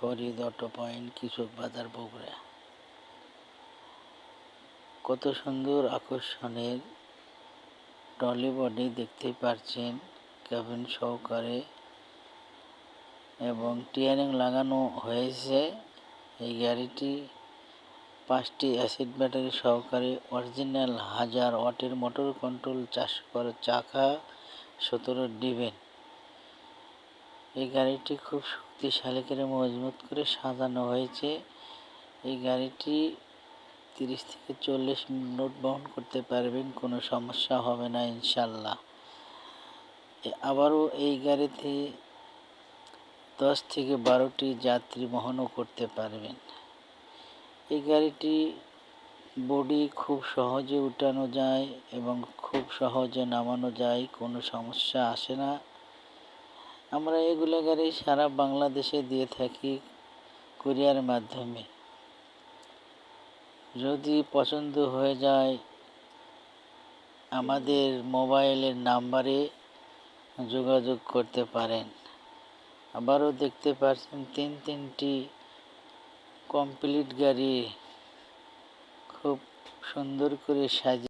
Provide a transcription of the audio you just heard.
Farid auto point কৃষক বাজার বগুড়া। কত সুন্দর আকর্ষণের টলি বডি দেখতে পারছেন কেবিন সহকারে এবং টিয়ারিং লাগানো হয়েছে। এই গাড়িটি পাঁচটি অ্যাসিড ব্যাটারি সহকারে অরিজিনাল হাজার ওয়াটের মোটর কন্ট্রোল, চারশো করে চাকা, সতেরো ডিবেন। এই গাড়িটি খুব শক্তিশালী করে মজবুত করে সাজানো হয়েছে। এই গাড়িটি তিরিশ থেকে চল্লিশ মিনিট বহন করতে পারবেন, কোনো সমস্যা হবে না ইনশাল্লাহ। আবারও এই গাড়িতে দশ থেকে বারোটি যাত্রী বহনও করতে পারবেন। এই গাড়িটি বডি খুব সহজে উঠানো যায় এবং খুব সহজে নামানো যায়, কোনো সমস্যা আসে না। আমরা এগুলো গাড়ি সারা বাংলাদেশে দিয়ে থাকি কুরিয়ার মাধ্যমে। যদি পছন্দ হয়ে যায়, আমাদের মোবাইলের নাম্বারে যোগাযোগ করতে পারেন। আবারও দেখতে পাচ্ছেন তিন তিনটি কমপ্লিট গাড়ি খুব সুন্দর করে সাজিয়ে